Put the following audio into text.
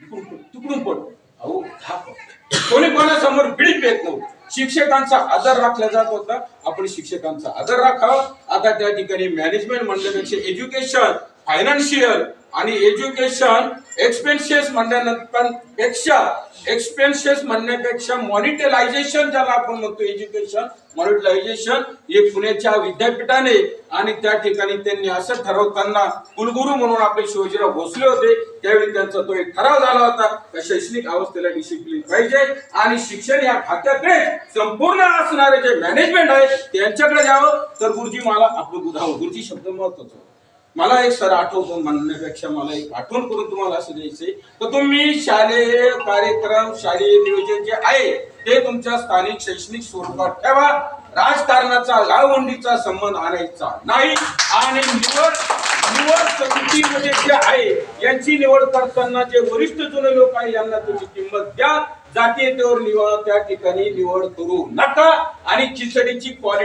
तुकडून पड, तिकडून पड अहो हा कोणी कोणासमोर बिडीत येत नव्हतं. शिक्षकांचा आदर राखला जात होता. आपण शिक्षकांचा आदर राखावा आता त्या ठिकाणी मॅनेजमेंट म्हणण्यापेक्षा एज्युकेशन फायनान्शियल आणि एज्युकेशन एक्सपेन्सेस म्हणण्यापेक्षा पेक्षा एक्सपेन्सेस म्हणण्यापेक्षा मॉनिटलायझेशन ज्याला आपण म्हणतो एज्युकेशन मॉनिटलायझेशन हे पुण्याच्या विद्यापीठाने आणि त्या ठिकाणी त्यांनी असं ठरवताना कुलगुरू म्हणून आपले शिवाजीराव भोसले होते. त्यावेळी त्यांचा तो एक ठराव झाला होता. का शैक्षणिक अवस्थेला डिसिप्लिन पाहिजे आणि शिक्षण या खात्याकडे संपूर्ण असणारे जे मॅनेजमेंट आहे त्यांच्याकडे द्यावं तर गुरुजी मला आपलं गुधावं. गुरुजी शब्द महत्त्वाचा मला एक सर आठवतो म्हणण्यापेक्षा मला एक आठवण करून तुम्हाला असं द्यायचंय. तर तुम्ही शालेय कार्यक्रम शालेय नियोजन जे आहे ते तुमच्या स्थानिक शैक्षणिक स्वरूपात ठेवा. राजकारणाचा गाळवंडीचा संबंध आणायचा नाही. आणि निवड निवड समितीमध्ये जे आहे यांची निवड करताना जे वरिष्ठ जुने लोक आहे यांना तुम्ही किंमत द्या. जातीयतेवर निवड त्या ठिकाणी निवड करू नका. आणि खिचडीची क्वालिटी